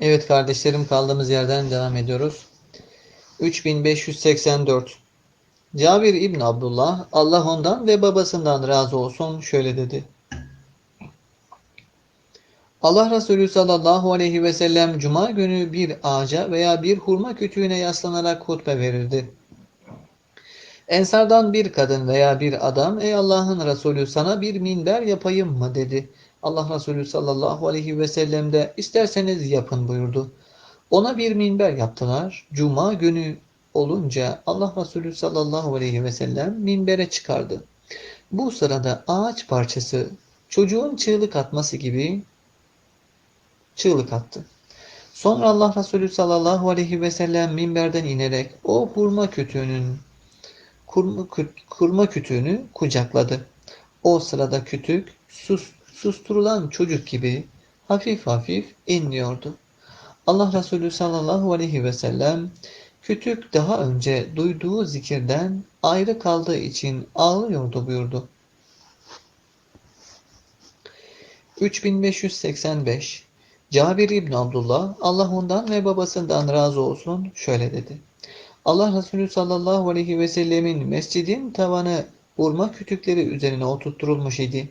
Evet kardeşlerim kaldığımız yerden devam ediyoruz. 3584 Cabir İbn Abdullah Allah ondan ve babasından razı olsun şöyle dedi. Allah Resulü sallallahu aleyhi ve sellem cuma günü bir ağaca veya bir hurma kütüğüne yaslanarak hutbe verirdi. Ensardan bir kadın veya bir adam ey Allah'ın Resulü sana bir minber yapayım mı dedi. Allah Resulü sallallahu aleyhi ve sellem de isterseniz yapın buyurdu. Ona bir minber yaptılar. Cuma günü olunca Allah Resulü sallallahu aleyhi ve sellem minbere çıkardı. Bu sırada ağaç parçası çocuğun çığlık atması gibi çığlık attı. Sonra Allah Resulü sallallahu aleyhi ve sellem minberden inerek o hurma kütüğünün kurma, kurma kütüğünü kucakladı. O sırada kütük sus, susturulan çocuk gibi hafif hafif inliyordu. Allah Resulü sallallahu aleyhi ve sellem kütük daha önce duyduğu zikirden ayrı kaldığı için ağlıyordu buyurdu. 3585 Cabir İbn Abdullah Allah ondan ve babasından razı olsun şöyle dedi. Allah Resulü sallallahu aleyhi ve sellemin mescidin tavanı vurma kütükleri üzerine oturtturulmuş idi.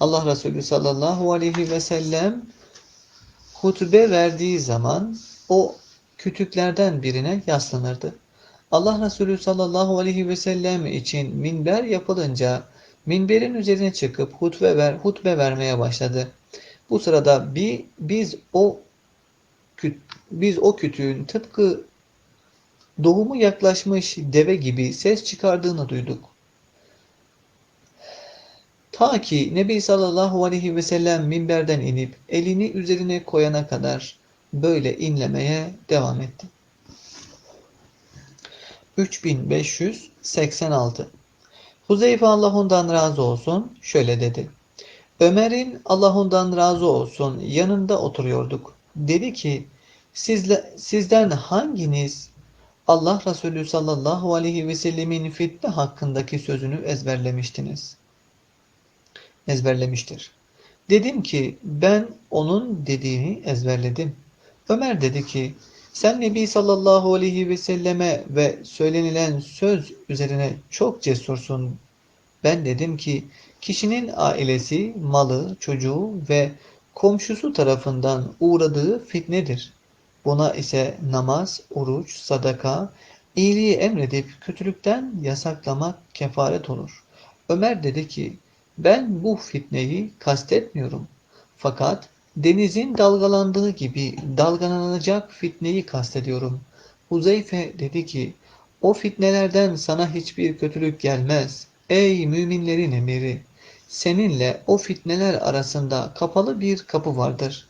Allah Resulü sallallahu aleyhi ve sellem hutbe verdiği zaman o kütüklerden birine yaslanırdı. Allah Resulü sallallahu aleyhi ve sellem için minber yapılınca minberin üzerine çıkıp hutbe ver, hutbe vermeye başladı. Bu sırada bir biz o biz o kütüğün tıpkı doğumu yaklaşmış deve gibi ses çıkardığını duyduk. Ta ki Nebi sallallahu aleyhi ve sellem minberden inip elini üzerine koyana kadar böyle inlemeye devam etti. 3586 Huzeyfe Allah ondan razı olsun şöyle dedi. Ömer'in Allah ondan razı olsun yanında oturuyorduk. Dedi ki Sizle, sizden hanginiz Allah Resulü sallallahu aleyhi ve sellemin fitne hakkındaki sözünü ezberlemiştiniz? Ezberlemiştir. Dedim ki ben onun dediğini ezberledim. Ömer dedi ki sen Nebi sallallahu aleyhi ve selleme ve söylenilen söz üzerine çok cesursun. Ben dedim ki kişinin ailesi, malı, çocuğu ve komşusu tarafından uğradığı fitnedir. Buna ise namaz, oruç, sadaka, iyiliği emredip kötülükten yasaklamak kefaret olur. Ömer dedi ki ben bu fitneyi kastetmiyorum. Fakat denizin dalgalandığı gibi dalgalanacak fitneyi kastediyorum. Huzeyfe dedi ki o fitnelerden sana hiçbir kötülük gelmez. Ey müminlerin emiri! Seninle o fitneler arasında kapalı bir kapı vardır.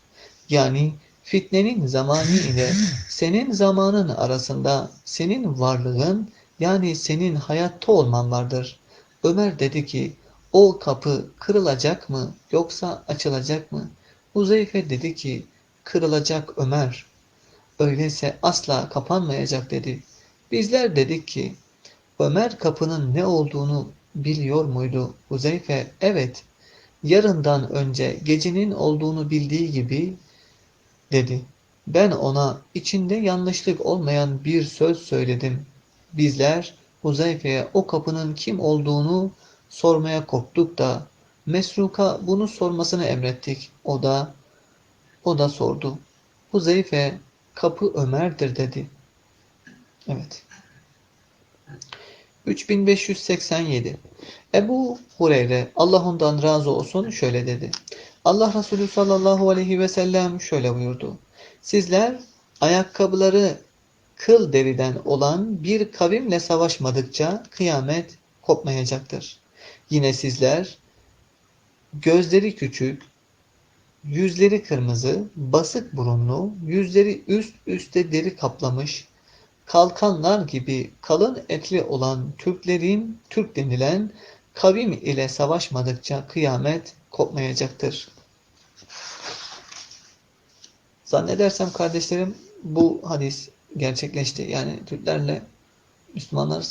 Yani fitnenin zamanı ile senin zamanın arasında senin varlığın yani senin hayatta olman vardır. Ömer dedi ki o kapı kırılacak mı yoksa açılacak mı? Huzeyfe dedi ki kırılacak Ömer. Öyleyse asla kapanmayacak dedi. Bizler dedik ki Ömer kapının ne olduğunu biliyor muydu? Huzeyfe evet yarından önce gecenin olduğunu bildiği gibi dedi. Ben ona içinde yanlışlık olmayan bir söz söyledim. Bizler Huzeyfe'ye o kapının kim olduğunu sormaya korktuk da Mesruka bunu sormasını emrettik. O da o da sordu. Huzeyfe kapı Ömer'dir dedi. Evet. 3587 Ebu Hureyre Allah ondan razı olsun şöyle dedi. Allah Resulü sallallahu aleyhi ve sellem şöyle buyurdu. Sizler ayakkabıları kıl deriden olan bir kavimle savaşmadıkça kıyamet kopmayacaktır. Yine sizler gözleri küçük, yüzleri kırmızı, basık burunlu, yüzleri üst üste deri kaplamış, kalkanlar gibi kalın etli olan Türklerin, Türk denilen kavim ile savaşmadıkça kıyamet kopmayacaktır. Zannedersem kardeşlerim bu hadis gerçekleşti. Yani Türklerle Müslümanlar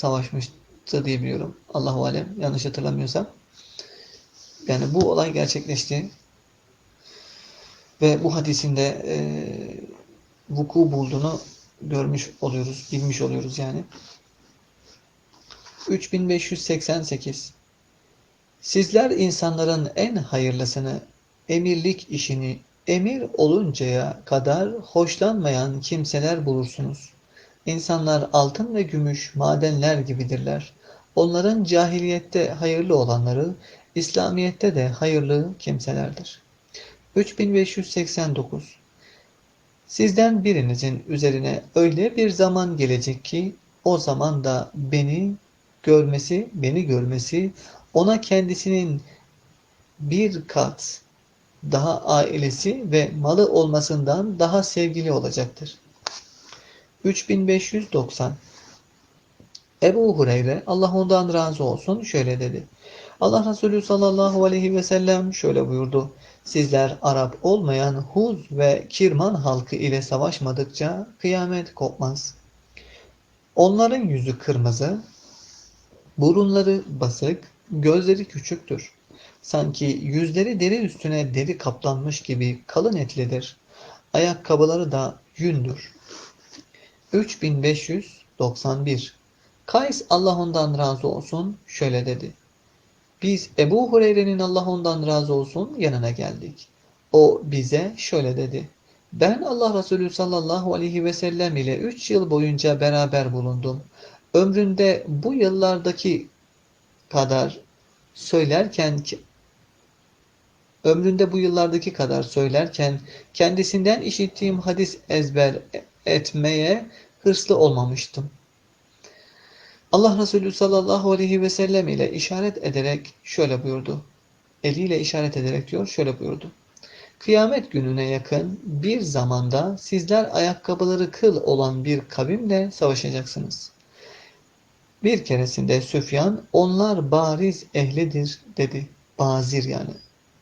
savaşmıştı diye biliyorum. Allahu alem yanlış hatırlamıyorsam. Yani bu olay gerçekleşti. Ve bu hadisinde e, vuku bulduğunu görmüş oluyoruz, bilmiş oluyoruz yani. 3588 Sizler insanların en hayırlısını, emirlik işini emir oluncaya kadar hoşlanmayan kimseler bulursunuz. İnsanlar altın ve gümüş madenler gibidirler. Onların cahiliyette hayırlı olanları, İslamiyette de hayırlı kimselerdir. 3589 Sizden birinizin üzerine öyle bir zaman gelecek ki o zaman da beni görmesi, beni görmesi ona kendisinin bir kat daha ailesi ve malı olmasından daha sevgili olacaktır. 3590 Ebu Hureyre Allah ondan razı olsun şöyle dedi. Allah Resulü sallallahu aleyhi ve sellem şöyle buyurdu. Sizler Arap olmayan Huz ve Kirman halkı ile savaşmadıkça kıyamet kopmaz. Onların yüzü kırmızı, burunları basık, gözleri küçüktür. Sanki yüzleri deri üstüne deri kaplanmış gibi kalın etlidir. Ayakkabıları da yündür. 3591 Kays Allah ondan razı olsun şöyle dedi. Biz Ebu Hureyre'nin Allah ondan razı olsun yanına geldik. O bize şöyle dedi. Ben Allah Resulü sallallahu aleyhi ve sellem ile 3 yıl boyunca beraber bulundum. Ömründe bu yıllardaki kadar söylerken ömründe bu yıllardaki kadar söylerken kendisinden işittiğim hadis ezber etmeye hırslı olmamıştım. Allah Resulü sallallahu aleyhi ve sellem ile işaret ederek şöyle buyurdu. Eliyle işaret ederek diyor şöyle buyurdu. Kıyamet gününe yakın bir zamanda sizler ayakkabıları kıl olan bir kavimle savaşacaksınız. Bir keresinde Süfyan onlar bariz ehlidir dedi. Bazir yani.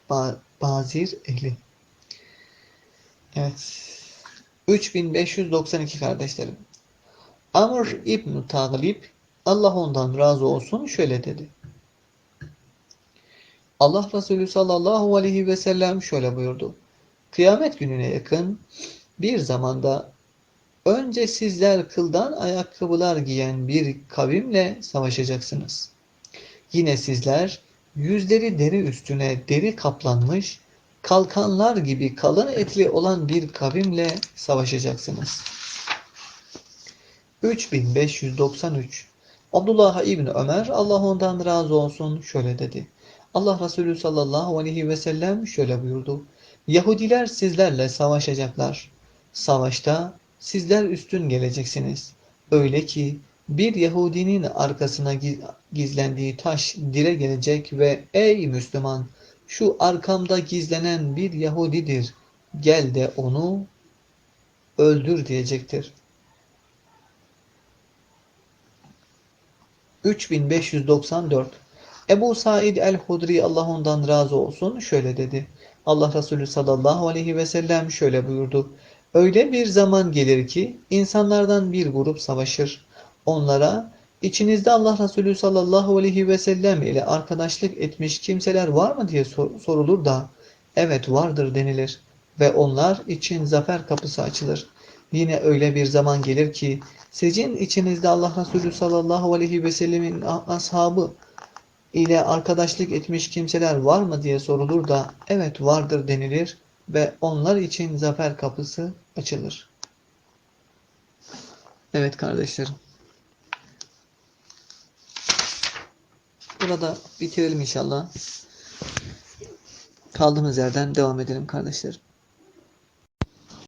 Ba bazir ehli. Evet. 3592 kardeşlerim. Amr İbn Taglib Allah ondan razı olsun şöyle dedi. Allah Resulü sallallahu aleyhi ve sellem şöyle buyurdu. Kıyamet gününe yakın bir zamanda önce sizler kıldan ayakkabılar giyen bir kavimle savaşacaksınız. Yine sizler yüzleri deri üstüne deri kaplanmış kalkanlar gibi kalın etli olan bir kavimle savaşacaksınız. 3593 Abdullah İbni Ömer Allah ondan razı olsun şöyle dedi. Allah Resulü sallallahu aleyhi ve sellem şöyle buyurdu. Yahudiler sizlerle savaşacaklar. Savaşta sizler üstün geleceksiniz. Öyle ki bir Yahudinin arkasına gizlendiği taş dile gelecek ve ey Müslüman şu arkamda gizlenen bir Yahudidir. Gel de onu öldür diyecektir. 3594 Ebu Said el-Hudri Allah ondan razı olsun şöyle dedi. Allah Resulü sallallahu aleyhi ve sellem şöyle buyurdu. Öyle bir zaman gelir ki insanlardan bir grup savaşır. Onlara içinizde Allah Resulü sallallahu aleyhi ve sellem ile arkadaşlık etmiş kimseler var mı diye sorulur da evet vardır denilir. Ve onlar için zafer kapısı açılır. Yine öyle bir zaman gelir ki sizin içinizde Allah Resulü sallallahu aleyhi ve sellemin ashabı ile arkadaşlık etmiş kimseler var mı diye sorulur da evet vardır denilir ve onlar için zafer kapısı açılır. Evet kardeşlerim. Burada bitirelim inşallah. Kaldığımız yerden devam edelim kardeşlerim.